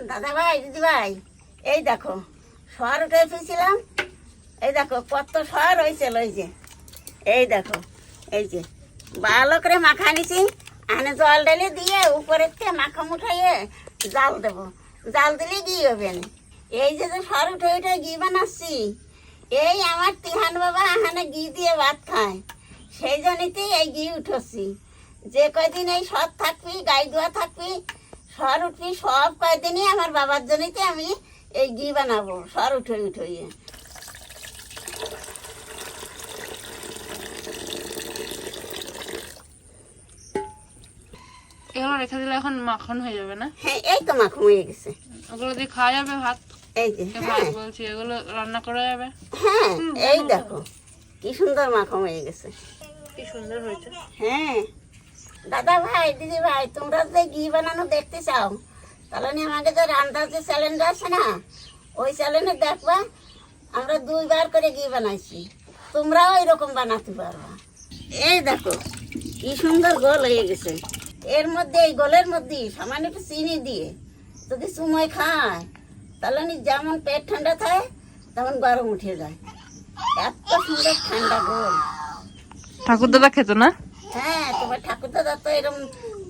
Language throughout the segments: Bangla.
দাদা ভাই দিদি ভাই এই দেখো সর উঠে ফেলছিলাম এই দেখো, কত সর হয়েছে ওই যে। এই দেখো, এই যে ভালো করে মাখা নিছি, আনে জল ঢেলে দিয়ে উপরে থেকে মাখা মুঠাইয়ে জাল দেবো। জাল দিলে ঘি হবে? না। এই যে যে সর উঠে উঠে ঘি বানাচ্ছি, এই আমার তিহান বাবা এখানে ঘি দিয়ে ভাত খায়। সেই জন্যতেই এই ঘি উঠছি। যে কয়দিন এই সর থাকবি, গাই দোয়া থাকবি সর সব কয়দিনই আমার বাবার জন্যতে আমি এই ঘি বানাবো। সর উঠে উঠইয়ে। এগুলো রেখে দিলে এখন মাখন হয়ে যাবে না? হ্যাঁ এই তো মাখো হয়ে গেছে। ওগুলো দিয়ে খাওয়া যাবে ভাত? এই যে হ্যাঁ। ভাত বলছি এগুলো রান্না করা যাবে? হ্যাঁ এই দেখো কি সুন্দর মাখন হয়ে গেছে। কি সুন্দর হয়েছে। হ্যাঁ। দাদা ভাই, দিদি ভাই, তোমরা যে ঘি বানানো দেখতে চাও, তাহলে আমাকে যে রান্নার যে চ্যালেঞ্জ আছে না, ওই চ্যালেঞ্জে দেখবা, আমরা দুইবার করে ঘি বানাইছি। তোমরাও এরকম বানাতে পারবা। এই দেখো, কি সুন্দর গোল হয়ে গেছে। এর মধ্যে, এই গোলের মধ্যে সামান্য একটু চিনি দিয়ে যদি সময় খায়, তাহলে যেমন পেট ঠান্ডা থাকে, তেমন গরম উঠে যায়। এত সুন্দর ঠান্ডা গোল। ঠাকুর দাদা খেত না? হ্যাঁ তোমার ঠাকুর দাদা তো এরকম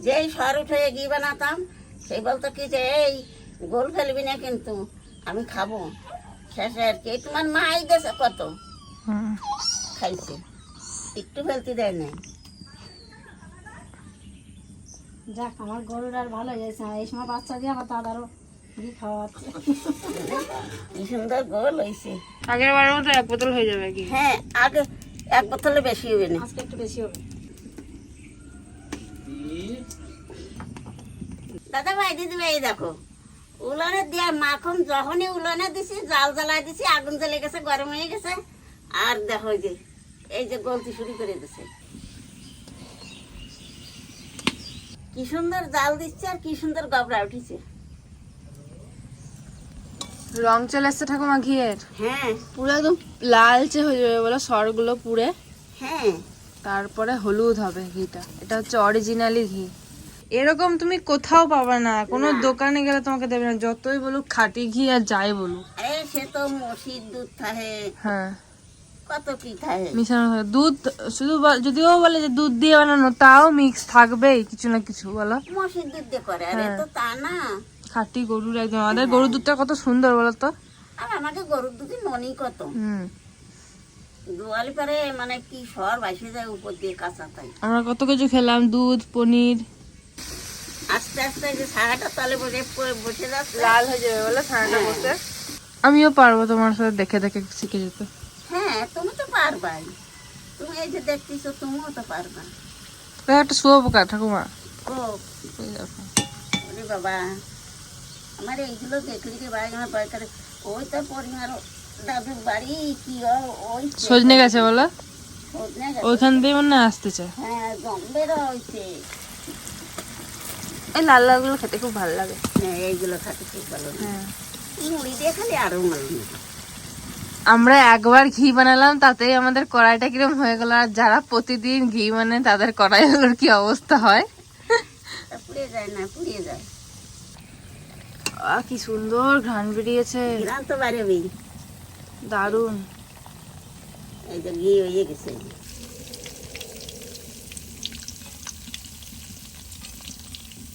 যেই সর উঠে ঘি বানাতাম সেই বলতো কি যে এই গোল ফেলবি না কিন্তু আমি খাব। শেষে আর কি তোমার মা এই দেশে কত? খাইছে। একটু ফেলতে দেয় না যাক আমার গরুর আর ভালো হয়েছে। এই সময় বাচ্চা দিয়ে আমার দাদারও খাওয়াচ্ছে। সুন্দর গোল হয়েছে আগের বারের মতো এক বোতল হয়ে যাবে কি? হ্যাঁ আগে এক বোতলে বেশি হবে না। আজকে একটু বেশি হবে। দাদা ভাই দিদি ভাই দেখো। উলনে দেওয়া মাখন যখনই উলনে দিছি জাল জ্বালাই দিছি আগুন জ্বলে গেছে গরম হয়ে গেছে। আর দেখো এই যে এই যে গলতি শুরু করে দিছে। কি সুন্দর জাল দিচ্ছে আর কি সুন্দর গবরা উঠেছে। রং চলে এসছে ঠাকুমা ঘিয়ের? হ্যাঁ। পুরো একদম লালচে হয়ে যাবে বলো সরগুলো পুড়ে। হ্যাঁ। তারপরে হলুদ হবে ঘিটা। এটা হচ্ছে অরিজিনালি ঘি। এরকম তুমি কোথাও পাবে না কোনো দোকানে গেলে তোমাকে দেবে না যতই বলুক খাটি ঘি আর যাই বলুক। আরে সে তো মসির দুধ থাকে হ্যাঁ। কত কি থাকে মিশানো থাকে দুধ শুধু যদিও বলে যে দুধ দিয়ে বানানো তাও মিক্স থাকবেই কিছু না কিছু বলো। মসির দুধ দিয়ে করে। আরে হ্যাঁ। তো তা না। খাঁটি গরুর একদম। আমাদের গরুর দুধটা কত সুন্দর বলো তো। আর আমাকে গরুর দুধে ননি কত। হুম। দুয়ালি পারে মানে কি সর বাসে যায় উপর দিয়ে কাঁচা তাই। আমরা কত কিছু খেলাম দুধ পনির। আস্তে আস্তে যে সারাটা তলে বসে বসে যাচ্ছে। লাল হয়ে যাবে বলে ছানাটা বসে। আমিও পারব তোমার সাথে দেখে দেখে শিখে যেতে। হ্যাঁ তুমি তো পারবাই। তুমি এই যে দেখতেছো তুমিও তো পারবা। একটা শুভ পোকা ঠাকুমা। ও ওরে বাবা। আমার এইগুলো দেখলি কি বাড়ি আমার ভয় করে। ওই তো পরিমার দাদুর বাড়ি কি ওই সজনে গেছে বলো। ওইখান দিয়ে মনে হয় আসতে চায়। হ্যাঁ জম্বেরও হয়েছে। এই লাল লালগুলো খেতে খুব ভালো লাগে। হ্যাঁ এইগুলো খাতে খুব ভালো লাগে। হ্যাঁ। মুড়ি দিয়ে খালি আরও ভালো লাগে। আমরা একবার ঘি বানালাম তাতেই আমাদের কড়াইটা কিরম হয়ে গেল আর যারা প্রতিদিন ঘি মানে তাদের কড়াইগুলোর কি অবস্থা হয়? পুড়ে যায় না পুড়িয়ে যায়। আহ কি সুন্দর ঘ্রাণ বেরিয়েছে। তো দারুণ। এই যে ঘি হয়ে গেছে।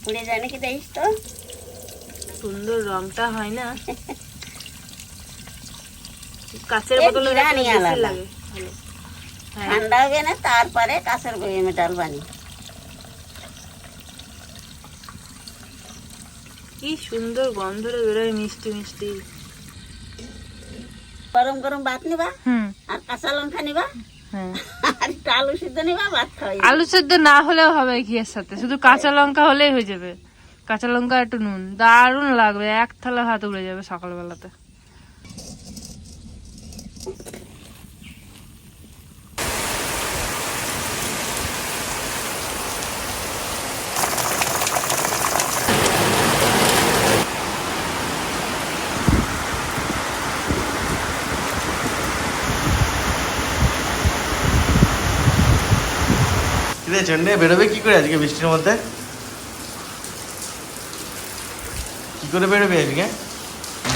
পুড়ে নাকি দেখিস তো? সুন্দর রংটা হয় না? কাছের বোতলে। লাগে। হ্যাঁ। ঠান্ডা হবে না তারপরে কাঁচের বইয়ে ডাল বানি কি সুন্দর গন্ধরে বেরোয় মিষ্টি মিষ্টি। গরম গরম ভাত নিবা হুম। আর কাঁচা লঙ্কা নিবা? হ্যাঁ। আলু সিদ্ধ আলু সেদ্ধ না হলেও হবে ঘিয়ের সাথে। শুধু কাঁচা লঙ্কা হলেই হয়ে যাবে। কাঁচা লঙ্কা একটু নুন। দারুণ লাগবে, এক থালা ভাত উড়ে যাবে সকালবেলাতে। কিরে চন্ডে বেরোবে, কি করে আজকে বৃষ্টির মধ্যে? কি করে বেরোবে আজকে?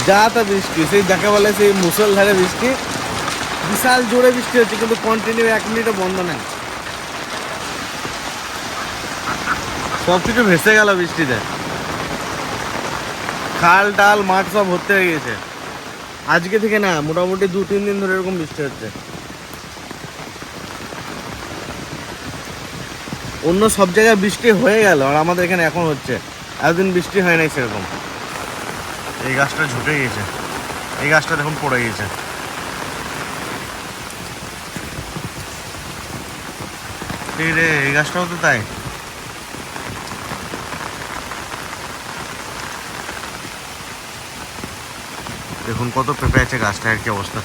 যা তা বৃষ্টি, সেই যাকে বলে সেই মুসলধারে বৃষ্টি। বিশাল জোরে বৃষ্টি হচ্ছে, কিন্তু কন্টিনিউ এক মিনিটও বন্ধ নেই। সব কিছু ভেসে গেল বৃষ্টিতে। খাল টাল মাঠ সব ভর্তি হয়ে গেছে আজকে থেকে না, মোটামুটি দু তিন দিন ধরে এরকম বৃষ্টি হচ্ছে। অন্য সব জায়গায় বৃষ্টি হয়ে গেল আর আমাদের এখানে এখন হচ্ছে। এতদিন বৃষ্টি হয় নাই সেরকম। এই গাছটা ঝুঁকে গেছে এই গাছটা দেখুন পড়ে গেছে রে, এই গাছটাও তো তাই। দেখুন কত পেঁপে আছে গাছটা আর কি অবস্থা।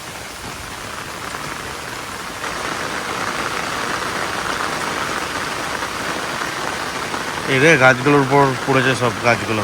এই গাছগুলোর উপর পড়েছে সব গাছগুলো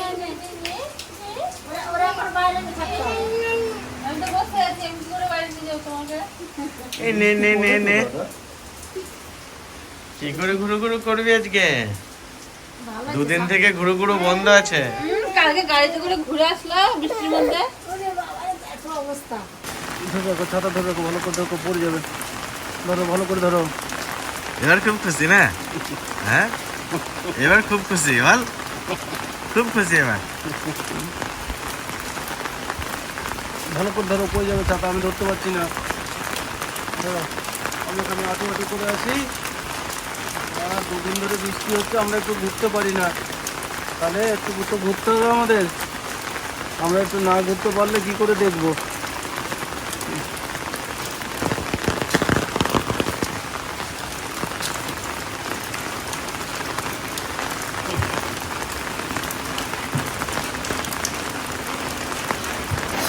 এই নে নে নে নে। কি করে ঘুরু ঘুরু করবি আজকে? দুদিন থেকে ঘুরু ঘুরু বন্ধ আছে। কালকে গাড়িতে করে ঘুরে আসলাম বৃষ্টির মধ্যে। অবস্থা ধরে ছাতা ধরে ভালো করে ধরো পড়ে যাবে। ধরো ভালো করে ধরো। এবার খুব খুশি না? হ্যাঁ? এবার খুব খুশি বল। খুব খুশি এবার। ভালো করে ধরো পড়ে যাবে ছাতা? আমি ধরতে পারছি না। ধরো, আমরা আটু আটু করে আসি আর দুদিন ধরে বৃষ্টি হচ্ছে, আমরা একটু ঘুরতে পারি না। তাহলে একটু ঘুরতে ঘুরতে হবে আমাদের। আমরা একটু না ঘুরতে পারলে কি করে দেখব?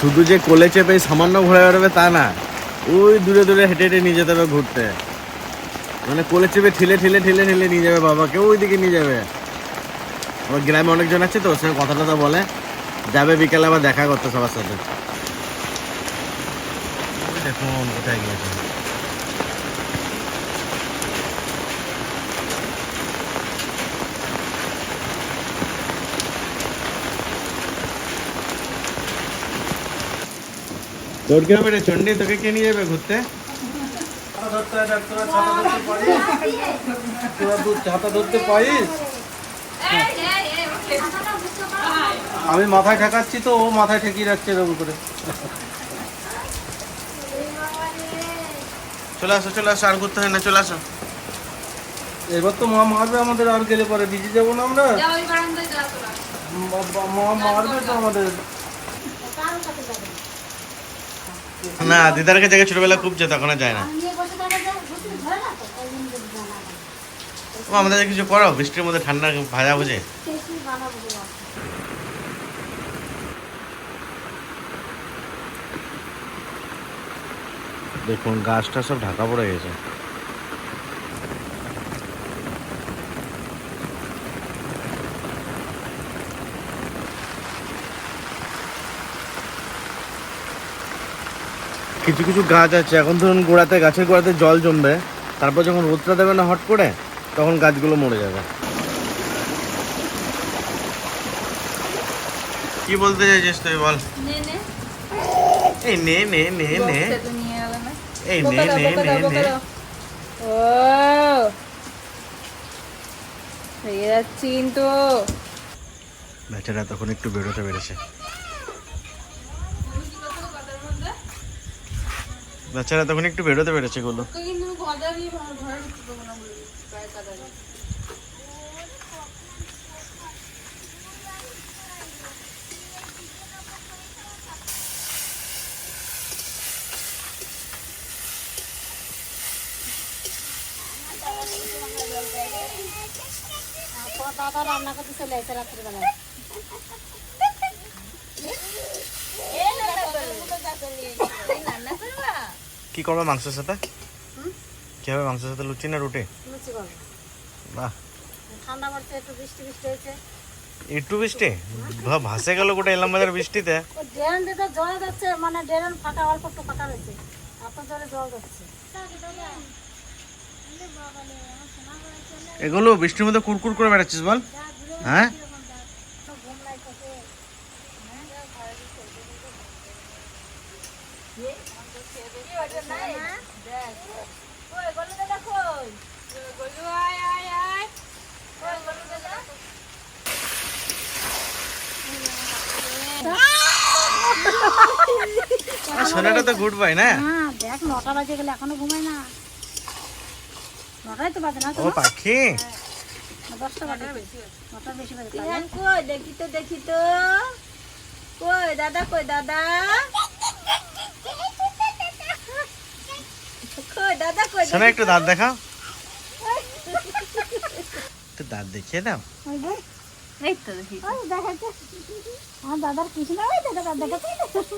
শুধু যে কোলে চেপে সামান্য ঘোরা বেড়াবে তা না, ওই দূরে দূরে হেঁটে হেঁটে নিয়ে যেতে হবে ঘুরতে। মানে কোলে চেপে ঠেলে ঠেলে ঠেলে ঠেলে নিয়ে যাবে বাবাকে, ওই দিকে নিয়ে যাবে। আমার গ্রামে অনেকজন আছে তো ওর সঙ্গে কথা টথা বলে। যাবে বিকালে আবার দেখা করতে সবার সাথে। দেখুন কোথায় গিয়েছে। তোর কি হবে রে চন্ডী তোকে কে নিয়ে যাবে ঘুরতে? ছাতা ধরতে পারিস আমি মাথায় ঠেকাচ্ছি তো ও মাথায় ঠেকিয়ে রাখছে এরকম করে। চলে আসো চলে আসো আর ঘুরতে হয় না চলে আসো। এবার তো মা মারবে আমাদের আর গেলে পরে ভিজে যাব না আমরা? মা মারবে তো আমাদের। না দিদার কাছে আগে ছোটবেলা খুব যেত এখন যায় না। আমাদের কিছু করো বৃষ্টির মধ্যে ঠান্ডা ভাজা বুঝে। দেখুন গাছটা সব ঢাকা পড়ে গেছে। কিছু কিছু গাছ আছে। এখন ধরুন গোড়াতে গাছের গোড়াতে জল জমবে তারপর যখন রোদটা দেবে না হট করে তখন গাছগুলো মরে যাবে। কি বলতে চাইছিস তুই বল? নে নে। এই নে নে নে নে। বক্সে তো নিয়ে গেল না এই নে নে নে নে। ও। যাচ্ছি কিন্তু বেচারা তখন একটু বেরোতে পেরেছে। বেচারা তখন একটু বেরোতে পেরেছে গুলো রান্না করতে চলে এসে রাত্রিবেলায় কি করবে মাংসের সাথে? কি হবে মাংসের সাথে লুচি না রুটি? লুচি করব। বাহ। ঠান্ডা পড়ছে একটু বৃষ্টি বৃষ্টি হয়েছে। একটু বৃষ্টি? ভাসে গেল গোটা এলাম বাজার বৃষ্টিতে ড্রেন দিতে জল যাচ্ছে মানে ড্রেন ফাঁকা অল্প একটু ফাঁকা রয়েছে। এত জলে জল যাচ্ছে। এগুলো বৃষ্টির মধ্যে কুরকুর করে বেড়াচ্ছিস বল? হ্যাঁ আর সোনাটা তো গুড বাই না হ্যাঁ দেখ নটা বাজে গেলে এখনও ঘুমায় না। নটাই তো বাজে না তো ও পাখি। দশটা বাজে। নটা বেশি বাজে কই? দেখি তো দেখি তো। কই দাদা? কই দাদা? কই দাদা? কই সোনা একটু দাঁত দেখাও। একটু দাঁত দেখিয়ে দাও। এই তো দেখি। দাদার কিছু না দেখাচ্ছে।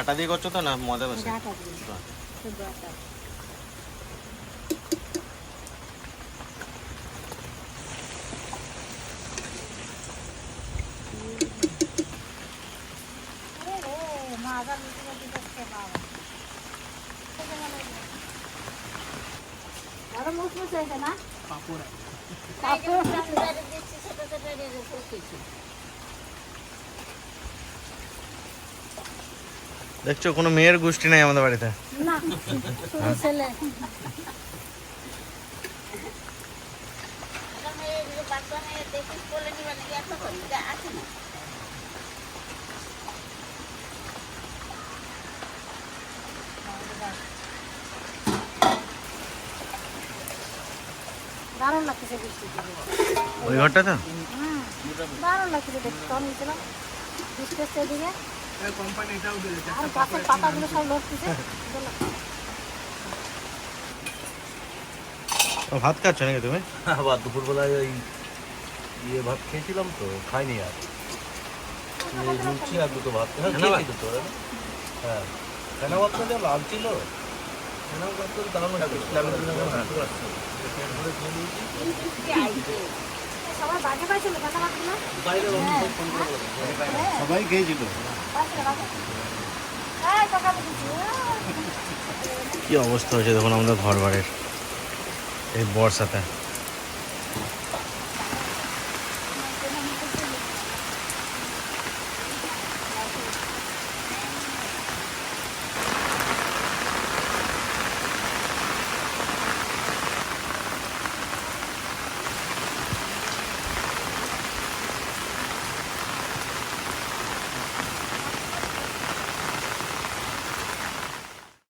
আটা দিয়ে করছ তো না মজা বেশি আটা দিয়ে শুধু আটা মা আবার লুচি লুচি করতে বাবা আরও মুসমুস হয়েছে না? পাপড় দেখছ কোনো মেয়ের গোষ্ঠী নাই আমাদের বাড়িতে। না শুধু ছেলে। দেখিস বলে নিবা নাকি? এত করি আছে না? দারুণ লাগতেছে বৃষ্টি ওই ঘরটা তো দারুণ লাগতেছে দেখতে তখন নিয়েছিলাম বৃষ্টি হচ্ছে এদিকে আর গাছের পাতাগুলো সব লড়তেছে সুন্দর লাগছে। ও ভাত খাচ্ছ নাকি তুমি? আবার দুপুরবেলায় ওই ইয়ে ভাত খেয়েছিলাম তো খাইনি আর। এই লুচি আর দুটো ভাত। হ্যাঁ খেয়েছি দুটো। হ্যাঁ কেন ভাত যা লাল ছিল সবাই খেয়েছিল। কি অবস্থা হয়েছে দেখুন আমাদের ঘর বাড়ির এই বর্ষাতে।